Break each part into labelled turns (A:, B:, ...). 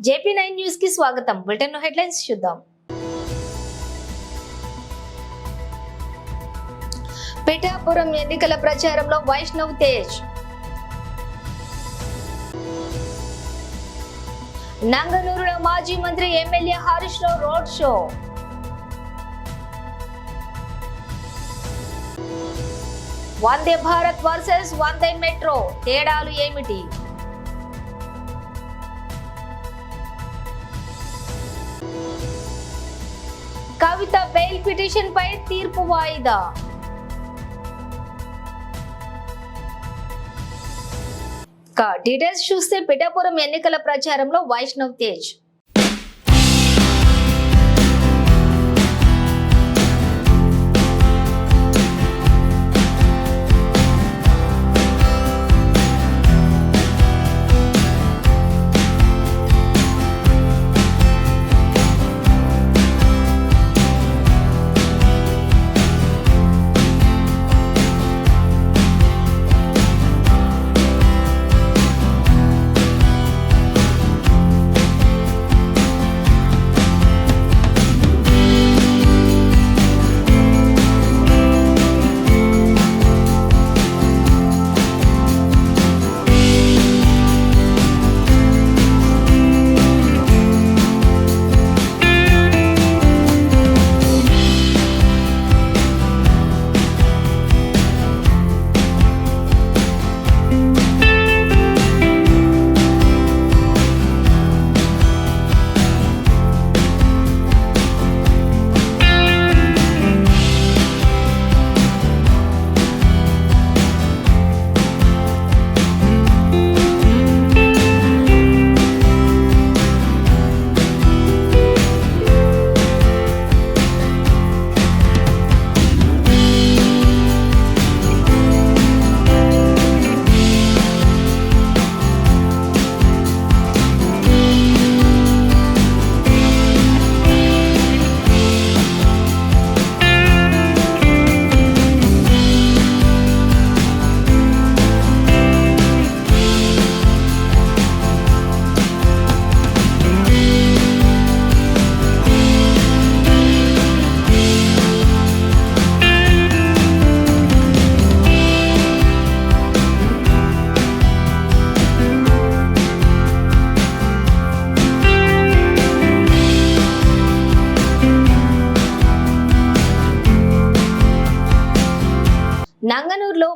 A: JP nine న్యూస్కి స్వాగతం. Bulletin headlines చూద్దాం. పిఠాపురం ఎన్నికల ప్రచారంలో వైష్ణవ్ తేజ్. నంగనూరులో మాజీ మంత్రి MLA Harish Rao road show. Vande Bharat versus Vande metro తేడాలు ఏమిటి? కవిత బెయిల్ పిటిషన్ పై తీర్పు వాయిదా? డీటెయిల్స్ చూస్తే పిఠాపురం ఎన్నికల ప్రచారంలో వైష్ణవ్ తేజ్.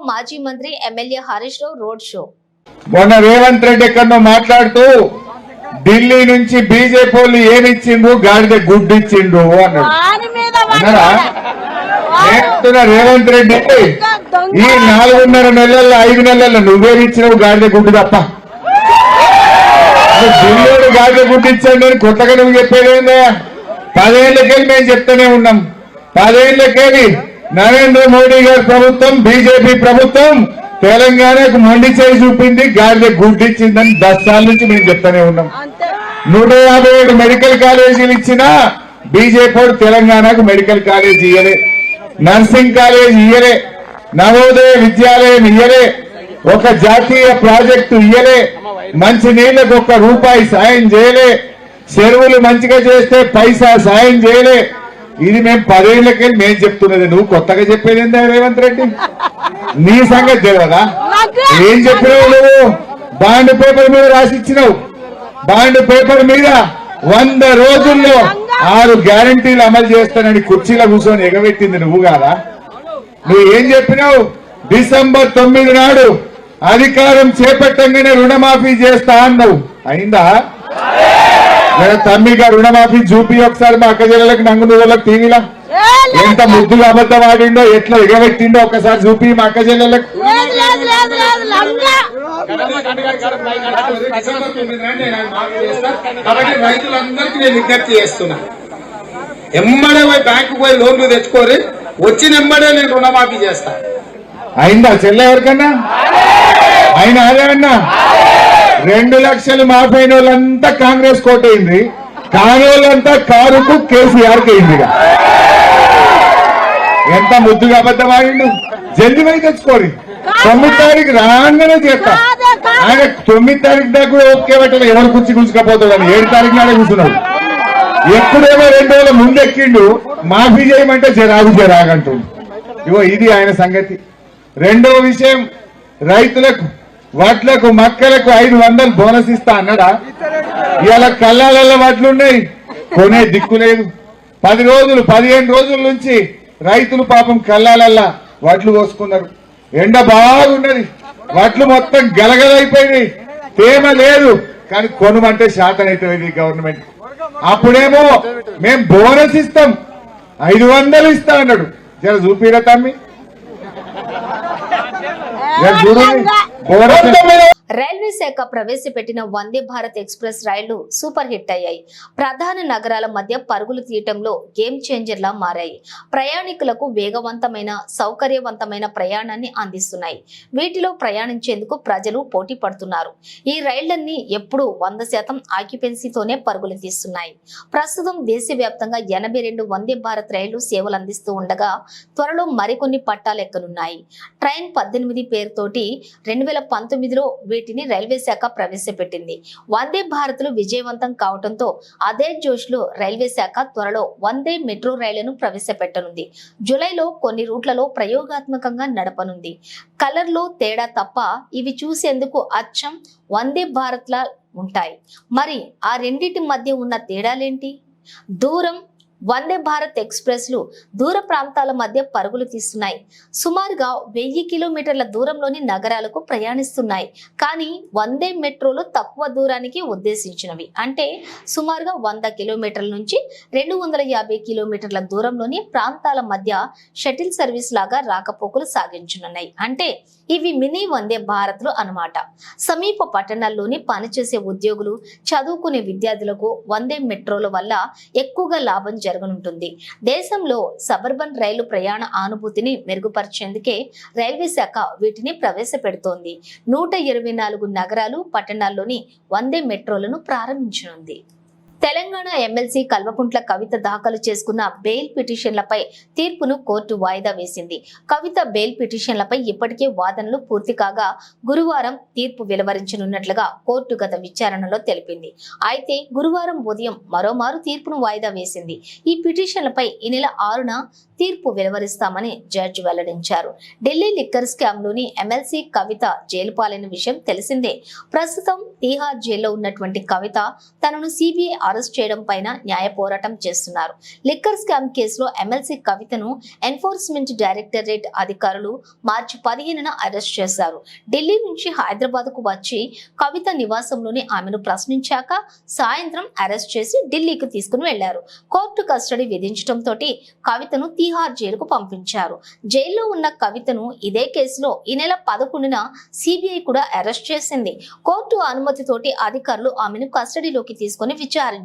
A: మాజీ మంత్రి MLA Harish Rao road show.
B: మొన్న రేవంత్ రెడ్డి ఎక్కడో మాట్లాడుతూ ఢిల్లీ నుంచి బీజేపీ వాళ్ళు ఏమిచ్చిండ్రు గాడిద గుడ్డు ఇచ్చిండ్రు అన్నాడు. రేవంత్ రెడ్డి ఈ నాలుగున్నర నెలల్లో ఐదు నెలల్లో నువ్వేమి ఇచ్చినావు గాడిద గుడ్డు తప్ప. నువ్వు ఢిల్లీలో గాడిద గుడ్డు ఇచ్చాడు నేను కొత్తగా నువ్వు చెప్పేది ఏందా పదేళ్ళకెళ్ళి మేము చెప్తూనే ఉన్నాం. పదేళ్ళకెళ్ళి నరేంద్ర మోడీ గారి ప్రభుత్వం బీజేపీ ప్రభుత్వం తెలంగాణకు మొండి చేయి చూపింది గాడిద గుడ్డు ఇచ్చిందని దస్ సార్ల నుంచి మేము చెప్తూనే ఉన్నాం. నూట యాభై ఏడు మెడికల్ కాలేజీలు ఇచ్చినా బీజేపీ తెలంగాణకు మెడికల్ కాలేజ్ ఇయ్యలే. నర్సింగ్ కాలేజ్ ఇయ్యలే. నవోదయ విద్యాలయం ఇయ్యలే. ఒక జాతీయ ప్రాజెక్టు ఇయ్యలే. మంచి నీళ్ళకు ఒక్క రూపాయి సాయం చేయలే. చెరువులు మంచిగా చేస్తే పైసా సాయం చేయలే. ఇది మేము పదేళ్ళకే మేము చెప్తున్నది. నువ్వు కొత్తగా చెప్పేది ఏందా రేవంత్ రెడ్డి? నీ సంగతి తెలియదా ఏం చెప్పినావు నువ్వు? బాండ్ పేపర్ మీద రాసి ఇచ్చినావు. బాండ్ పేపర్ మీద వంద రోజుల్లో ఆరు గ్యారంటీలు అమలు చేస్తానని కుర్చీలో కూర్చొని ఎగబెట్టింది నువ్వు కాదా? నువ్వు ఏం చెప్పినావు? డిసెంబర్ తొమ్మిది నాడు అధికారం చేపట్టంగానే రుణమాఫీ చేస్తా అన్నావు. అయిందా? తమ్మిగా రుణమాఫీ చూపి ఒకసారి మా అక్క జిల్లలకు నంగుడు వాళ్ళకి టీవీలో ఎంత ముద్దుగా అబద్ధం ఆడిండో ఎట్లా ఎగబెట్టిండో ఒకసారి చూపి మా అక్క జిల్లలకు
C: లేదు లేదు లేదు లేదు లంగా
D: కాబట్టి రైతులందరికీ నేను విజ్ఞప్తి చేస్తున్నా. ఎమ్మడే పోయి బ్యాంకు పోయి లోన్లు తెచ్చుకోరి వచ్చిన ఎమ్మడే నేను రుణమాఫీ చేస్తా.
B: అయిందా చెల్లె ఎవరికన్నా? ఆయన అదేమన్నా రెండు లక్షలు మాఫైన వాళ్ళంతా కాంగ్రెస్ కోటైంది? కాని వాళ్ళంతా కారుకు కేసీఆర్ అయింది ఎంత ముద్దుగా అబద్ధం ఆడిండు జల్ది పోయి తొమ్మిది తారీఖు రాగానే చేస్తా. ఆయన తొమ్మిది తారీఖు దాకా కూడా ఓకే పెట్టాలి ఎవరు కూర్చి కూర్చుకపోతాడని ఏడు తారీఖు నాడే కూర్చున్నాడు. ఎప్పుడేమో రెండు రోజుల ముందెక్కిండు మాఫీ చేయమంటే జరాగు జరాగంటుండు ఇగో ఇది ఆయన సంగతి. రెండవ విషయం రైతులకు వడ్లకు మక్కలకు ఐదు వందలు బోనస్ ఇస్తా అన్నాడా? ఇలా కళ్ళాలలో వడ్లున్నాయి. కొనే దిక్కు లేదు. పది రోజులు పదిహేను రోజుల నుంచి రైతులు పాపం కళ్ళాలల్లా వడ్లు కోసుకున్నారు ఎండ బాగున్నది. వడ్లు మొత్తం గలగలైపోయినాయి తేమ లేదు. కానీ కొనుమంటే శాతం అవుతుంది గవర్నమెంట్. అప్పుడేమో మేం బోనస్ ఇస్తాం. ఐదు వందలు ఇస్తా అన్నాడు. జర చూపిరా తమ్మి? జర చూడు బోనస్
A: రైల్వే శాఖ ప్రవేశపెట్టిన వందే భారత్ ఎక్స్ప్రెస్ రైళ్ళు సూపర్ హిట్ అయ్యాయి. ప్రధాన నగరాల మధ్య పరుగులు తీయటంలో గేమ్ చేంజర్లా మారాయి. ప్రయాణికులకు వేగవంతమైన సౌకర్యవంతమైన ప్రయాణాన్ని అందిస్తున్నాయి. వీటిలో ప్రయాణించేందుకు ప్రజలు పోటీ పడుతున్నారు. ఈ రైళ్ళన్నీ ఎప్పుడూ వంద శాతం ఆక్యుపెన్సీతోనే పరుగులు తీస్తున్నాయి. ప్రస్తుతం దేశవ్యాప్తంగా ఎనభై రెండు వందే భారత్ రైళ్ళు సేవలు అందిస్తూ ఉండగా త్వరలో మరికొన్ని పట్టాలు ఎక్కనున్నాయి. ట్రైన్ పద్దెనిమిది పేరుతోటి రెండు వేల పంతొమ్మిదిలో వీటిని రైల్వే శాఖ ప్రవేశపెట్టింది. వందే భారత్లు విజయవంతం కావడంతో అదే జోష్లో రైల్వే శాఖ త్వరలో వందే మెట్రో రైళ్ళను ప్రవేశపెట్టనుంది. జూలైలో కొన్ని రూట్లలో ప్రయోగాత్మకంగా నడపనుంది. కలర్లో తేడా తప్ప ఇవి చూసేందుకు అచ్చం వందే భారత్లా ఉంటాయి. మరి ఆ రెండింటి మధ్య ఉన్న తేడాలేంటి? దూరం వందే భారత్ ఎక్స్ప్రెస్లు దూర ప్రాంతాల మధ్య పరుగులు తీస్తున్నాయి. సుమారుగా వెయ్యి కిలోమీటర్ల దూరంలోని నగరాలకు ప్రయాణిస్తున్నాయి. కానీ వందే మెట్రోలు తక్కువ దూరానికి ఉద్దేశించినవి. అంటే సుమారుగా వంద కిలోమీటర్ల నుంచి రెండు వందల యాభై కిలోమీటర్ల దూరంలోని ప్రాంతాల మధ్య షటిల్ సర్వీస్ లాగా రాకపోకలు సాగించనున్నాయి. అంటే ఇవి మినీ వందే భారత్లు అన్నమాట. సమీప పట్టణాల్లోని పనిచేసే ఉద్యోగులు చదువుకునే విద్యార్థులకు వందే మెట్రోల వల్ల ఎక్కువగా లాభం జరగనుంటుంది. దేశంలో సబర్బన్ రైలు ప్రయాణ అనుభూతిని మెరుగుపరిచేందుకే రైల్వే శాఖ వీటిని ప్రవేశపెడుతోంది. నూట ఇరవై నాలుగు నగరాలు పట్టణాల్లోని వందే మెట్రోలను ప్రారంభించనుంది. తెలంగాణ ఎమ్మెల్సీ కల్వకుంట్ల కవిత దాఖలు చేసుకున్న బెయిల్ పిటిషన్లపై తీర్పును కోర్టు వాయిదా వేసింది. కవిత బెయిల్ పిటిషన్లపై ఇప్పటికే వాదనలు పూర్తి కాగా గురువారం తీర్పు వెలువరించనున్నట్లుగా కోర్టు గత విచారణలో తెలిపింది. అయితే గురువారం ఉదయం మరోమారు తీర్పును వాయిదా వేసింది. ఈ పిటిషన్లపై ఈ నెల ఆరున తీర్పు వెలువరిస్తామని జడ్జి వెల్లడించారు. ఢిల్లీ లిక్కర్ స్కామ్లోని ఎమ్మెల్సీ కవిత జైలు పాలైన విషయం తెలిసిందే. ప్రస్తుతం తీహార్ జైల్లో ఉన్నటువంటి కవిత తనను సిబిఐ అరెస్ట్ చేయడం పైన న్యాయ పోరాటం చేస్తున్నారు. లిక్కర్ స్కామ్ కేసులో ఎమ్మెల్సీ కవితను ఎన్ఫోర్స్మెంట్ డైరెక్టరేట్ అధికారులు మార్చి పదిహేనున అరెస్ట్ చేశారు. ఢిల్లీ నుంచి హైదరాబాద్కు వచ్చి కవిత నివాసంలోనే ఆమెను ప్రశ్నించాక సాయంత్రం అరెస్ట్ చేసి ఢిల్లీకి తీసుకుని వెళ్ళారు కోర్టు కస్టడీ విధించడంతో కవితను తీహార్ జైలుకు పంపించారు. జైల్లో ఉన్న కవితను ఇదే కేసులో ఈ నెల పదకొండున సిబిఐ కూడా అరెస్ట్ చేసింది. కోర్టు అనుమతితోటి అధికారులు ఆమెను కస్టడీలోకి తీసుకుని విచారించారు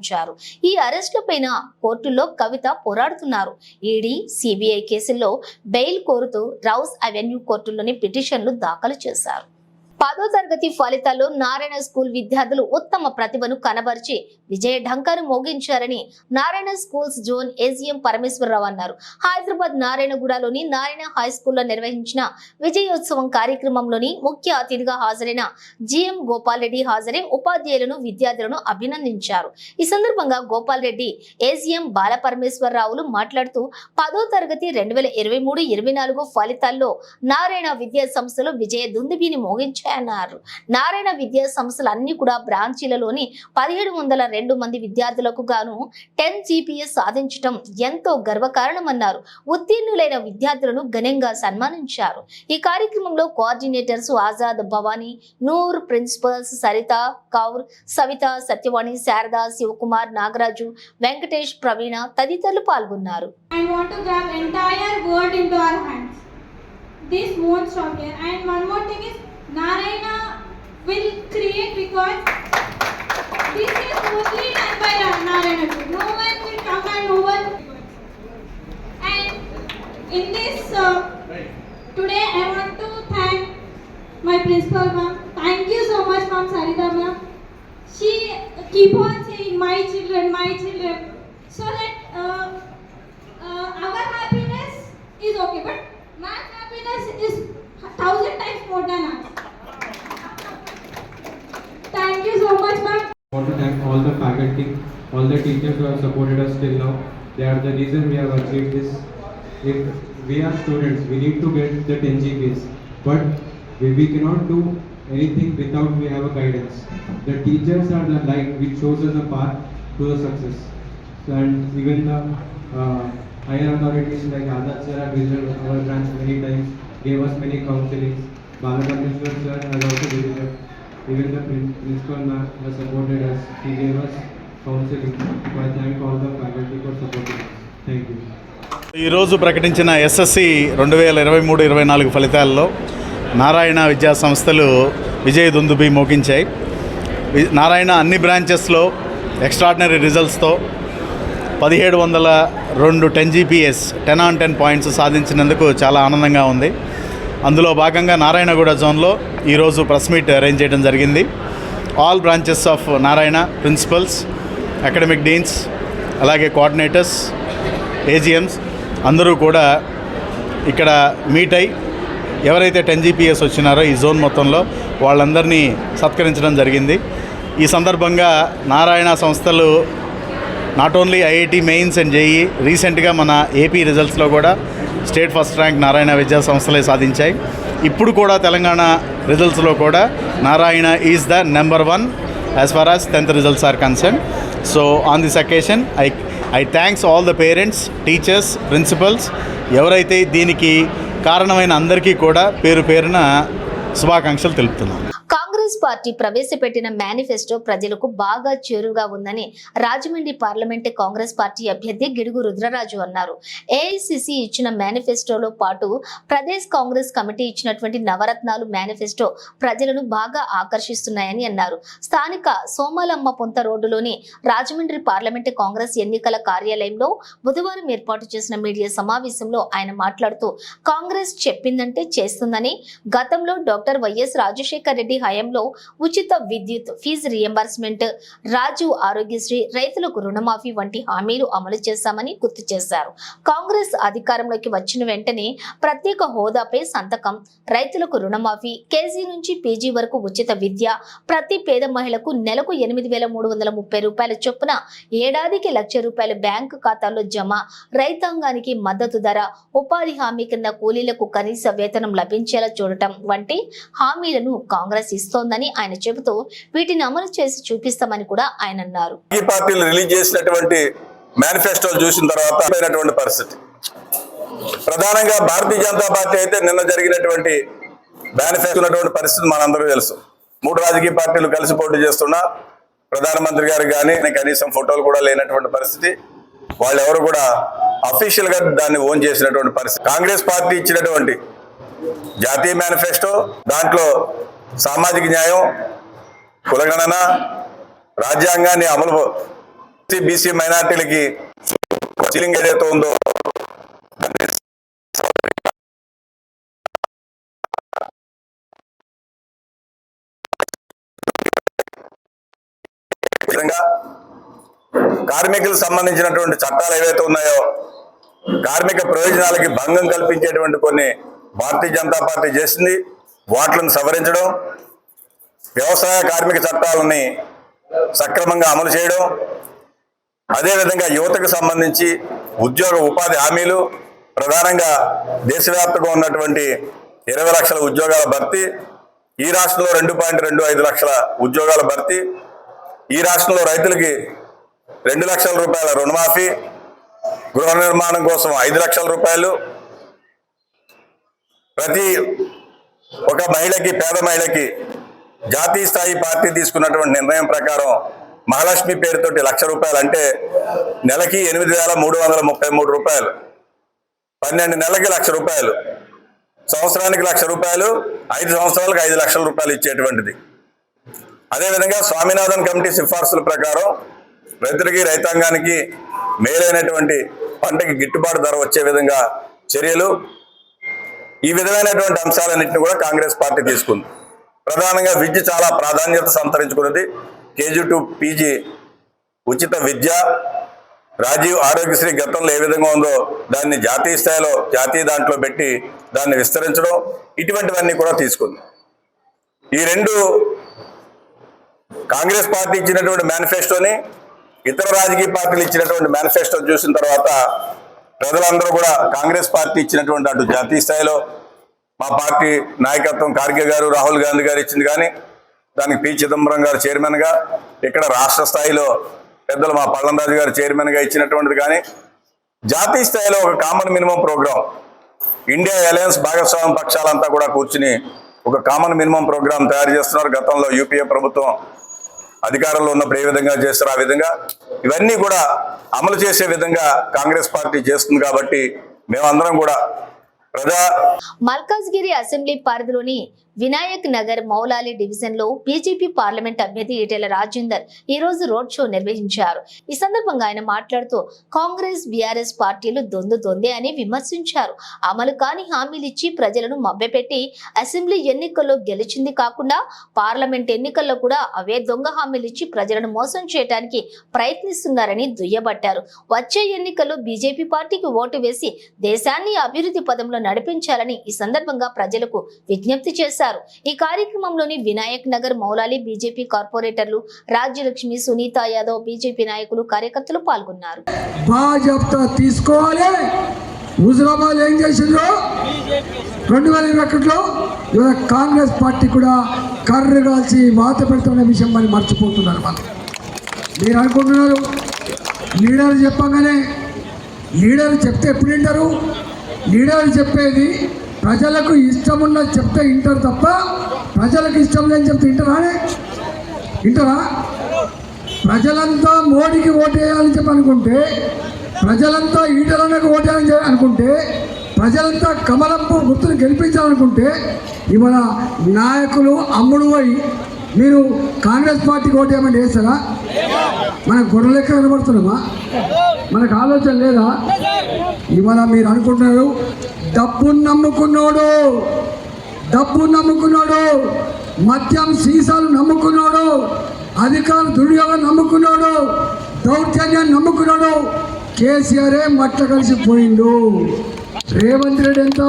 A: ఈ అరెస్టులపైన కోర్టులో కవిత పోరాడుతున్నారు. ఈడీ సిబిఐ కేసుల్లో బెయిల్ కోరుతూ రౌస్ అవెన్యూ కోర్టులోని పిటిషన్లు దాఖలు చేశారు. పదో తరగతి ఫలితాల్లో నారాయణ స్కూల్ విద్యార్థులు ఉత్తమ ప్రతిభను కనబరిచి విజయ ఢంకను మోగించారని Narayana schools zone SM Parameswararao అన్నారు. హైదరాబాద్ నారాయణగూడలోని నారాయణ హై స్కూల్లో నిర్వహించిన విజయోత్సవం కార్యక్రమంలోని ముఖ్య అతిథిగా హాజరైన జిఎం గోపాల్ రెడ్డి హాజరై ఉపాధ్యాయులను విద్యార్థులను అభినందించారు. ఈ సందర్భంగా గోపాల్ రెడ్డి ఎస్ఎం బాలపరమేశ్వరరావులు మాట్లాడుతూ పదో తరగతి రెండు వేల ఇరవై మూడు ఇరవై నాలుగు ఫలితాల్లో నారాయణ విద్యా సంస్థలు విజయ దుందుబిని అన్నారు నారాయణ విద్యా సంస్థలు అన్ని కూడా బ్రాంచీలలోని పదిహేడు వందల రెండు మంది విద్యార్థులకు గాను టెన్ జీపీఎస్ సాధించడం ఎంతో గర్వకారణమన్నారు ఉత్తీర్ణులైన విద్యార్థులను ఘనంగా సన్మానించారు ఈ కార్యక్రమంలో కోఆర్డినేటర్స్ ఆజాద్ భవానీ నూర్ ప్రిన్సిపల్స్ సరిత కౌర్ సవిత సత్యవాణి శారద శివకుమార్ నాగరాజు వెంకటేష్ ప్రవీణ తదితరులు పాల్గొన్నారు.
E: This won't here. And one more thing is Narayana will create because this is only done by Narayana. No one will come and one. And in this uh, today I want to thank my principal ma'am. Thank you so much, ma'am Sarita ma'am. She keep on saying my children, my children, so that. Uh, uh, our happiness is okay, but man's happiness is thousand times more than us.
F: All the teachers who have supported us till now. They are the reason we have achieved this. If we are students, we need to get the 10 GPAs, but we, we cannot do anything without we have a guidance. The teachers are the light which shows us the path to the success. And even the uh, higher authorities like Azad sir have visited our branch many times, gave us many counselings. Balakrishnan sir has also visited. Even the principal ma'am has supported us. She gave us counseling. So I thank all the faculty for supporting us. Thank you.
G: ఈరోజు ప్రకటించిన SSC రెండు వేల ఇరవై మూడు ఇరవై నాలుగు ఫలితాల్లో నారాయణ విద్యా సంస్థలు విజయ దుందుబి మోగించాయి వి- నారాయణ అన్ని బ్రాంచెస్లో ఎక్స్ట్రాడినరీ రిజల్ట్స్తో పదిహేడు వందల రెండు ten GPS ten on ten points సాధించినందుకు చాలా ఆనందంగా ఉంది అందులో భాగంగా నారాయణగూడ జోన్లో ఈరోజు ప్రెస్ మీట్ అరేంజ్ చేయడం జరిగింది. All branches of Narayana principals academic deans అలాగే కోఆర్డినేటర్స్ ఏజిఎమ్స్ అందరూ కూడా ఇక్కడ మీట్ అయి ఎవరైతే టెన్ జీపీఎస్ వచ్చినారో ఈ జోన్ మొత్తంలో వాళ్ళందరినీ సత్కరించడం జరిగింది. ఈ సందర్భంగా నారాయణ సంస్థలు not only IIT mains and JEE రీసెంట్గా మన ఏపీ రిజల్ట్స్లో కూడా స్టేట్ ఫస్ట్ ర్యాంక్ నారాయణ విద్యా సంస్థలే సాధించాయి. ఇప్పుడు కూడా తెలంగాణ రిజల్ట్స్లో కూడా Narayana is the number one as far as tenth results are concern so on this occasion I I thanks all the parents teachers principals ఎవరైతే దీనికి కారణమైన అందరికీ కూడా పేరు పేరున శుభాకాంక్షలు తెలుపుతున్నాను.
A: పార్టీ ప్రవేశపెట్టిన మేనిఫెస్టో ప్రజలకు బాగా చేరుగా ఉందని రాజమండ్రి పార్లమెంటు కాంగ్రెస్ పార్టీ అభ్యర్థి గిడుగు రుద్రరాజు అన్నారు. ఏఐసిసి ఇచ్చిన మేనిఫెస్టోలో పాటు ప్రదేశ్ కాంగ్రెస్ కమిటీ ఇచ్చినటువంటి నవరత్నాలు మేనిఫెస్టో ప్రజలను బాగా ఆకర్షిస్తున్నాయని అన్నారు. స్థానిక సోమాలమ్మ పొంత రోడ్డులోని రాజమండ్రి పార్లమెంటు కాంగ్రెస్ ఎన్నికల కార్యాలయంలో బుధవారం ఏర్పాటు చేసిన మీడియా సమావేశంలో ఆయన మాట్లాడుతూ కాంగ్రెస్ చెప్పిందంటే చేస్తుందని గతంలో డాక్టర్ వైఎస్ రాజశేఖర్ రెడ్డి హయాంలో ఉచిత విద్యుత్ ఫీజు రియంబర్స్మెంట్ రాజు ఆరోగ్యశ్రీ రైతులకు రుణమాఫీ వంటి హామీలు అమలు చేశామని గుర్తు చేశారు. కాంగ్రెస్ అధికారంలోకి వచ్చిన వెంటనే ప్రత్యేక హోదాపై సంతకం రైతులకు రుణమాఫీ కేజీ నుంచి పీజీ వరకు ఉచిత విద్య ప్రతి పేద మహిళకు నెలకు ఎనిమిది వేల మూడు వందల ముప్పై రూపాయల చొప్పున ఏడాదికి లక్ష రూపాయలు బ్యాంకు ఖాతాల్లో జమ రైతాంగానికి మద్దతు ధర ఉపాధి హామీ కింద కూలీలకు కనీస వేతనం లభించేలా చూడటం వంటి హామీలను కాంగ్రెస్ ఇస్తోందని ఆయన చెబుతూ వీటిని అమలు చేసి చూపిస్తామని కూడా ఆయన అన్నారు.
H: ఈ పార్టీలు రిలీజ్ చేసినటువంటి మేనిఫెస్టోలు చూసిన తర్వాత అయినటువంటి పరిస్థితి. ప్రధానంగా భారతీయ జనతా పార్టీ అయితే నిన్న జరిగినటువంటి మేనిఫెస్టో ఉన్నటువంటి పరిస్థితి మనందరూ తెలుసు. మూడు రాజకీయ పార్టీలు కలిసి పోటీ చేస్తున్నా ప్రధానమంత్రి గారు కానీ కనీసం ఫోటోలు కూడా లేనటువంటి పరిస్థితి. వాళ్ళు ఎవరు కూడా అఫీషియల్గా దాన్ని ఓన్ చేసినటువంటి పరిస్థితి. కాంగ్రెస్ పార్టీ ఇచ్చినటువంటి జాతీయ మేనిఫెస్టో దాంట్లో సామాజిక న్యాయం కులగణన రాజ్యాంగాన్ని అమలు బీసీ మైనార్టీలకి సీలింగ్ ఏదైతే ఉందో కార్మికులకు సంబంధించినటువంటి చట్టాలు ఏవైతే ఉన్నాయో కార్మిక ప్రయోజనాలకి భంగం కల్పించేటువంటి కొన్ని భారతీయ జనతా పార్టీ చేసింది. వాట్లను సవరించడం వ్యవసాయ కార్మిక చట్టాలని సక్రమంగా అమలు చేయడం అదేవిధంగా యువతకు సంబంధించి ఉద్యోగ ఉపాధి హామీలు ప్రధానంగా దేశవ్యాప్తంగా ఉన్నటువంటి ఇరవై లక్షల ఉద్యోగాల భర్తీ ఈ రాష్ట్రంలో రెండు పాయింట్ రెండు ఐదు లక్షల ఉద్యోగాల భర్తీ ఈ రాష్ట్రంలో రైతులకి రెండు లక్షల రూపాయల రుణమాఫీ గృహ నిర్మాణం కోసం ఐదు లక్షల రూపాయలు ప్రతి ఒక మహిళకి పేద మహిళకి జాతీయ స్థాయి పార్టీ తీసుకున్నటువంటి నిర్ణయం ప్రకారం మహాలక్ష్మి పేరుతోటి లక్ష రూపాయలు అంటే నెలకి ఎనిమిది వేల మూడు వందల ముప్పై మూడు రూపాయలు. పన్నెండు నెలలకి లక్ష రూపాయలు. సంవత్సరానికి లక్ష రూపాయలు ఐదు సంవత్సరాలకు ఐదు లక్షల రూపాయలు ఇచ్చేటువంటిది. అదేవిధంగా స్వామినాథన్ కమిటీ సిఫార్సుల ప్రకారం రైతులకి రైతాంగానికి మేలైనటువంటి పంటకి గిట్టుబాటు ధర వచ్చే విధంగా చర్యలు ఈ విధమైనటువంటి అంశాలన్నింటినీ కూడా కాంగ్రెస్ పార్టీ తీసుకుంది. ప్రధానంగా విద్య చాలా ప్రాధాన్యత సంతరించుకున్నది. కేజీ టు పీజీ ఉచిత విద్య రాజీవ్ ఆరోగ్యశ్రీ గతంలో ఏ విధంగా ఉందో దాన్ని జాతీయ స్థాయిలో జాతీయ దాంట్లో పెట్టి దాన్ని విస్తరించడం ఇటువంటివన్నీ కూడా తీసుకుంది. ఈ రెండు కాంగ్రెస్ పార్టీ ఇచ్చినటువంటి మేనిఫెస్టోని ఇతర రాజకీయ పార్టీలు ఇచ్చినటువంటి మేనిఫెస్టో చూసిన తర్వాత ప్రజలందరూ కూడా కాంగ్రెస్ పార్టీ ఇచ్చినటువంటి అటు జాతీయ స్థాయిలో మా పార్టీ నాయకత్వం కార్గే గారు రాహుల్ గాంధీ గారు ఇచ్చింది కానీ దానికి పి. చిదంబరం గారు చైర్మన్గా ఇక్కడ రాష్ట్ర స్థాయిలో పెద్దలు మా పల్లంరాజు గారు చైర్మన్గా ఇచ్చినటువంటిది కానీ జాతీయ స్థాయిలో ఒక common minimum programme India alliance భాగస్వామ్య పక్షాలంతా కూడా కూర్చుని ఒక కామన్ మినిమం ప్రోగ్రాం తయారు చేస్తున్నారు. గతంలో యూపీఏ ప్రభుత్వం అధికారంలో ఉన్నప్పుడు ఏ విధంగా చేస్తారో ఆ విధంగా ఇవన్నీ కూడా అమలు చేసే విధంగా కాంగ్రెస్ పార్టీ చేస్తుంది కాబట్టి మేమందరం కూడా
A: మల్కాజ్గిరి అసెంబ్లీ పరిధిలోని వినాయక్ నగర్ మౌలాలి డివిజన్లో బీజేపీ పార్లమెంట్ అభ్యర్థి ఈటెల రాజేందర్ ఈ రోజు రోడ్ షో నిర్వహించారు. ఈ సందర్భంగా ఆయన మాట్లాడుతూ కాంగ్రెస్ బీఆర్ఎస్ పార్టీలు దొందు దొందే అని విమర్శించారు. అమలు కాని హామీలిచ్చి ప్రజలను మభ్యపెట్టి అసెంబ్లీ ఎన్నికల్లో గెలిచింది కాకుండా పార్లమెంట్ ఎన్నికల్లో కూడా అవే దొంగ హామీలిచ్చి ప్రజలను మోసం చేయడానికి ప్రయత్నిస్తున్నారని దుయ్యబట్టారు. వచ్చే ఎన్నికల్లో బీజేపీ పార్టీకి ఓటు వేసి దేశాన్ని అభివృద్ధి పదంలో నడిపించాలని ఈ సందర్భంగా ప్రజలకు విజ్ఞప్తి చేశారు. ఈ కార్యక్రమంలోని వినాయక్ నగర్ మౌలాలి బీజేపీ కార్పొరేటర్లు రాజ్యలక్ష్మి సునీత యాదవ్ బీజేపీ నాయకులు కార్యకర్తలు పాల్గొన్నారు.
I: తీసుకోవాలి. హుజరాబాద్ ఏం చేసిండ్రు? రెండు వేల ఇరవై ఒకటిలో ఇవాళ కాంగ్రెస్ పార్టీ కూడా కర్ర కాల్చి వాత పెడుతున్న విషయం మరి మర్చిపోతున్నారు మనం మీరు అనుకుంటున్నారు లీడర్ చెప్పగానే లీడర్ చెప్తే ఎప్పుడు వింటారు? లీడర్ చెప్పేది ప్రజలకు ఇష్టం ఉన్నది చెప్తే వింటారు తప్ప ప్రజలకు ఇష్టం లేని చెప్తే వింటారా వింటారా? ప్రజలంతా మోడీకి ఓటేయాలని చెప్పి అనుకుంటే ప్రజలంతా ఈటలన్నకు ఓటేయాలని చెప్పి అనుకుంటే ప్రజలంతా కమలంపు గుర్తును గెలిపించాలనుకుంటే ఇవాళ నాయకులు అమ్ముడు పోయి మీరు కాంగ్రెస్ పార్టీకి ఓటేయమని వేస్తారా మన గొడవలెక్క కనబడుతున్నామా? మనకు ఆలోచన లేదా? ఇవాళ మీరు అనుకుంటున్నారు డబ్బును నమ్ముకున్నాడు డబ్బు నమ్ముకున్నాడు మద్యం సీసాలు నమ్ముకున్నాడు అధికారులు దుర్యోగం నమ్ముకున్నాడు దౌర్జన్యాన్ని నమ్ముకున్నాడు కేసీఆరే మట్ల కలిసిపోయిండు రేవంత్ రెడ్డి ఎంత?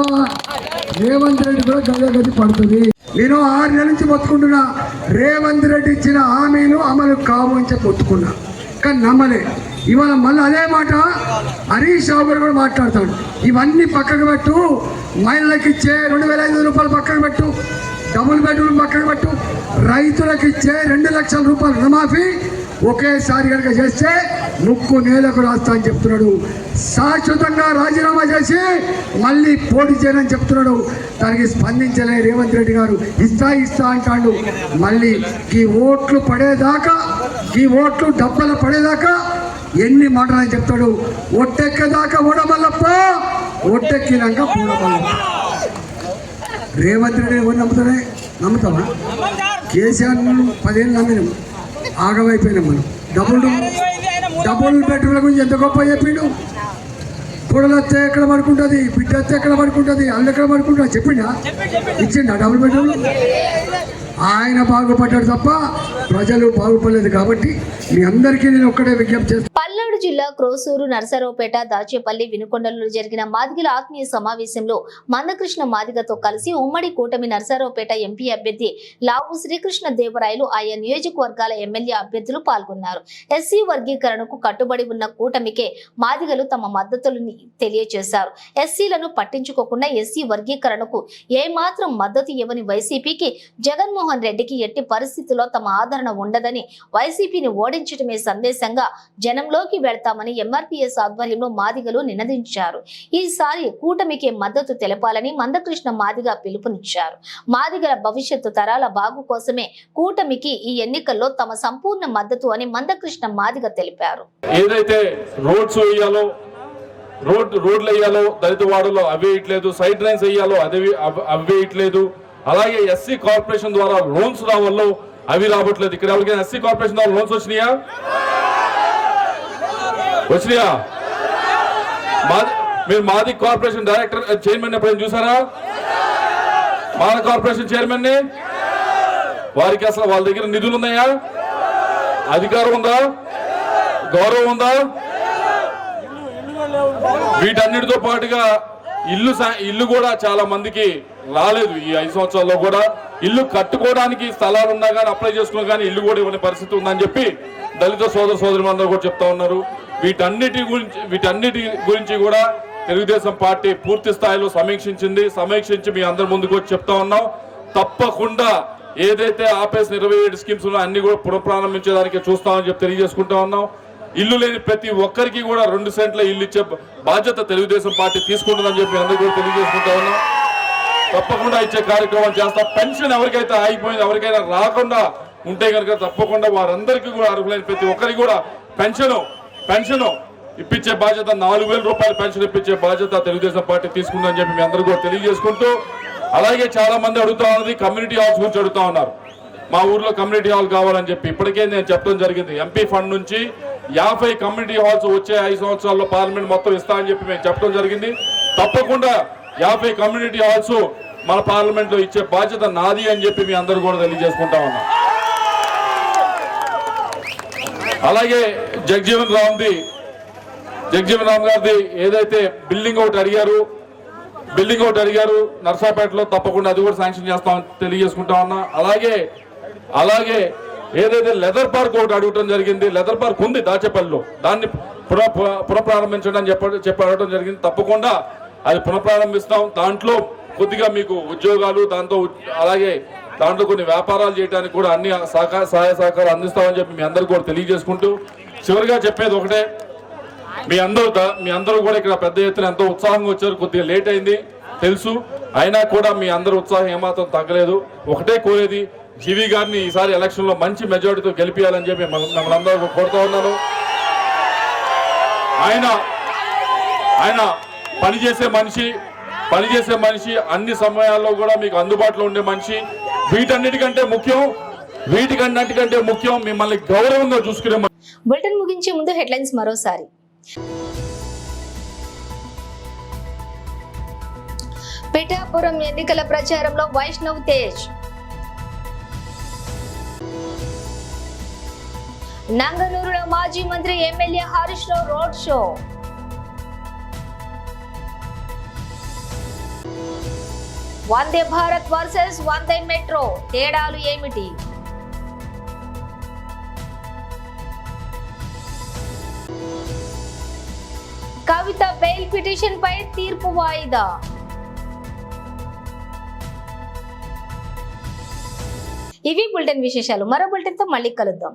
I: రేవంత్ రెడ్డి కూడా గదే గది పడుతుంది. నేను ఆరు నెలల నుంచి మొత్తుకుంటున్నా రేవంత్ రెడ్డి ఇచ్చిన హామీలు అమలు కావు అని చెప్పి కానీ నమ్మలే. ఇవాళ మళ్ళీ అదే మాట హరీష్ రావు గారు కూడా మాట్లాడతాడు. ఇవన్నీ పక్కకు పెట్టు మహిళలకు ఇచ్చే రెండు వేల ఐదు రూపాయలు పక్కకు పెట్టు డబుల్ బెడ్రూమ్ పక్కకు పెట్టు రైతులకు ఇచ్చే రెండు లక్షల రూపాయలు రుణమాఫీ ఒకేసారి కనుక చేస్తే ముక్కు నేలకు రాస్తా అని చెప్తున్నాడు. శాశ్వతంగా రాజీనామా చేసి మళ్ళీ పోటీ చేయనని చెప్తున్నాడు. దానికి స్పందించలే రేవంత్ రెడ్డి గారు. ఇస్తా ఇస్తా అంటాడు. మళ్ళీ ఈ ఓట్లు పడేదాకా ఈ ఓట్లు డబ్బలు పడేదాకా ఎన్ని మాటలు అని చెప్తాడు ఒట్టెక్కదాకా ఓడమల్లప్ప. ఒట్టెక్కినాక పూడమల్లప్ప. రేవంత్ రెడ్డి ఎవరు నమ్ముతాడే నమ్ముతావా? కేసీఆర్ పదేళ్ళు నమ్మినాం. ఆగమైపోయినాం మనం. డబుల్ డబుల్ బెడ్రూమ్ల గురించి ఎంత గొప్ప చెప్పిండు? కూడలు వస్తే ఎక్కడ పడుకుంటుంది? బిడ్డ వస్తే ఎక్కడ పడుకుంటుంది? అల్లు ఎక్కడ పడుకుంటుంది? చెప్పిండా? ఇచ్చిండా డబుల్ బెడ్రూమ్? ఆయన బాగుపడ్డాడు తప్ప ప్రజలు బాగుపడలేదు కాబట్టి మీ అందరికీ నేను ఒక్కడే విజ్ఞప్తి చేస్తాను
A: క్రోసూరు నరసరావుపేట దాచేపల్లి వినుకొండలలో జరిగిన మాదిగల ఆత్మీయ సమావేశంలో మందకృష్ణ మాదిగతో కలిసి ఉమ్మడి కూటమి నరసరావుపేట ఎంపీ అభ్యర్థి లావు శ్రీకృష్ణ దేవరాయలు ఆయా నియోజకవర్గాల ఎమ్మెల్యే అభ్యర్థులు పాల్గొన్నారు. ఎస్సీ వర్గీకరణకు కట్టుబడి ఉన్న కూటమికే మాదిగలు తమ మద్దతులను తెలియజేశారు. ఎస్సీలను పట్టించుకోకుండా ఎస్సీ వర్గీకరణకు ఏమాత్రం మద్దతు ఇవ్వని వైసీపీకి జగన్మోహన్ రెడ్డికి ఎట్టి పరిస్థితుల్లో తమ ఆదరణ ఉండదని వైసీపీని ఓడించడమే సందేశంగా జనంలోకి చేస్తామని ఎంఆర్పీఎస్ ఆధ్వర్యంలో మాదిగలు నినదించారు. ఈసారి కూటమికి మద్దతు తెలపాలని మందకృష్ణ మాదిగ పిలుపునిచ్చారు. మాదిగల భవిష్యత్తు తరాల బాగు కోసమే కూటమికి ఈ ఎన్నికల్లో తమ సంపూర్ణ మద్దతు అని మందకృష్ణ మాదిగ తెలిపారు.
J: ఏదైతే రోడ్స్ వేయాలో రోడ్ రోడ్లు వేయాలో దళిత వాడలో అవి వేయట్లేదు సైడ్ లైన్స్ వేయాలో అదే అవి- అవి వేయట్లేదు అలాగే ఎస్సీ కార్పొరేషన్ ద్వారా లోన్స్ రావాలో అవి రావట్లేదు. ఇక్కడ ఎవరికైనా ఎస్సీ కార్పొరేషన్ ద్వారా లోన్స్ వచ్చినాయా? వచ్చినాయా? మీరు మాది కార్పొరేషన్ డైరెక్టర్ చైర్మన్ ఎప్పుడైనా చూసారా? మాది కార్పొరేషన్ చైర్మన్ని? వారికి అసలు వాళ్ళ దగ్గర నిధులు ఉన్నాయా? అధికారం ఉందా? గౌరవం ఉందా? వీటన్నిటితో పాటుగా ఇల్లు ఇల్లు కూడా చాలా మందికి రాలేదు ఈ ఐదు సంవత్సరాల్లో కూడా. ఇల్లు కట్టుకోవడానికి స్థలాలు ఉన్నా కానీ అప్లై చేసుకున్నా కానీ ఇల్లు కూడా ఇవ్వని పరిస్థితి ఉందని చెప్పి దళిత సోదర సోదరులందరూ కూడా చెప్తా ఉన్నారు. వీటన్నిటి గురించి వీటన్నిటి గురించి కూడా తెలుగుదేశం పార్టీ పూర్తి స్థాయిలో సమీక్షించింది. సమీక్షించి మీ అందరి ముందుకు వచ్చి చెప్తా ఉన్నాం. తప్పకుండా ఏదైతే ఆపేసిన ఇరవై ఏడు స్కీమ్స్ ఉన్నాయో అన్ని కూడా పునఃప్రారంభించేదానికి చూస్తామని చెప్పి తెలియజేసుకుంటా ఉన్నాం. ఇల్లు లేని ప్రతి ఒక్కరికి కూడా రెండు సెంట్ల ఇల్లు ఇచ్చే బాధ్యత తెలుగుదేశం పార్టీ తీసుకుంటుందని చెప్పి అందరూ కూడా తెలియజేసుకుంటా ఉన్నాం. తప్పకుండా ఇచ్చే కార్యక్రమం చేస్తాం. పెన్షన్ ఎవరికైతే ఆగిపోయింది ఎవరికైనా రాకుండా ఉంటే కనుక తప్పకుండా వారందరికీ కూడా అర్హులైన ప్రతి ఒక్కరికి కూడా పెన్షన్ పెన్షన్ ఇప్పించే బాధ్యత నాలుగు వేల రూపాయల పెన్షన్ ఇప్పించే బాధ్యత తెలుగుదేశం పార్టీ తీసుకుందని చెప్పి మీ అందరూ కూడా తెలియజేసుకుంటూ అలాగే చాలా మంది అడుగుతా ఉన్నది కమ్యూనిటీ హాల్స్ గురించి అడుగుతా ఉన్నారు. మా ఊర్లో కమ్యూనిటీ హాల్ కావాలని చెప్పి ఇప్పటికే నేను చెప్పడం జరిగింది. ఎంపీ ఫండ్ నుంచి యాభై కమ్యూనిటీ హాల్స్ వచ్చే ఐదు సంవత్సరాల్లో పార్లమెంట్ మొత్తం ఇస్తా అని చెప్పి మేము చెప్పడం జరిగింది. తప్పకుండా యాభై కమ్యూనిటీ హాల్స్ మన పార్లమెంట్లో ఇచ్చే బాధ్యత నాది అని చెప్పి మీ అందరూ కూడా తెలియజేసుకుంటా ఉన్నాం. అలాగే జగజీవన్ రామ్ది జగజీవన్ రామ్ గారిది ఏదైతే బిల్డింగ్ ఒకటి అడిగారు బిల్డింగ్ ఒకటి అడిగారు నర్సాపేటలో తప్పకుండా అది కూడా శాంక్షన్ చేస్తామని తెలియజేసుకుంటా ఉన్నా. అలాగే అలాగే ఏదైతే లెదర్ పార్క్ ఒకటి అడగటం జరిగింది లెదర్ పార్క్ ఉంది దాచేపల్లిలో. దాన్ని పునః పునఃప్రారంభించడం అని చెప్ప చెప్పి అడగటం జరిగింది. తప్పకుండా అది పునఃప్రారంభిస్తాం. దాంట్లో కొద్దిగా మీకు ఉద్యోగాలు దాంతో అలాగే దాంట్లో కొన్ని వ్యాపారాలు చేయడానికి కూడా అన్ని సహకార సహాయ సహకారం అందిస్తామని చెప్పి మీ అందరికీ కూడా తెలియజేసుకుంటూ చివరిగా చెప్పేది ఒకటే. మీ అందరూ మీ అందరూ కూడా ఇక్కడ పెద్ద ఎత్తున ఎంతో ఉత్సాహంగా వచ్చారు కొద్దిగా లేట్ అయింది తెలుసు. అయినా కూడా మీ అందరూ ఉత్సాహం ఏమాత్రం తగ్గలేదు. ఒకటే కోరేది జీవి గారిని ఈసారి ఎలక్షన్లో మంచి మెజారిటీతో గెలిపించాలని చెప్పి మిమ్మల్ని మిమ్మల్ని అందరూ కోరుతా ఉన్నాను. ఆయన ఆయన పనిచేసే మనిషి పనిచేసే మనిషి అన్ని సమయాల్లో కూడా మీకు అందుబాటులో ఉండే మనిషి. వీటన్నిటికంటే ముఖ్యం వీటికన్నిటికంటే ముఖ్యం మిమ్మల్ని గౌరవంగా చూసుకునే
A: బులెటిన్ ముగించే ముందు హెడ్లైన్స్ మరోసారి. పిఠాపురం ఎన్నికల ప్రచారంలో వైష్ణవ్ తేజ్. నంగనూరులో మాజీ మంత్రి MLA Harish Rao road show. Vande Bharat versus Vande metro. తేడాలు ఏమిటి? కవిత బెయిల్ పిటిషన్ పై తీర్పు వాయిదా? ఇవి బులెటిన్ విశేషాలు. మరో బులెటిన్తో మళ్ళీ కలుద్దాం.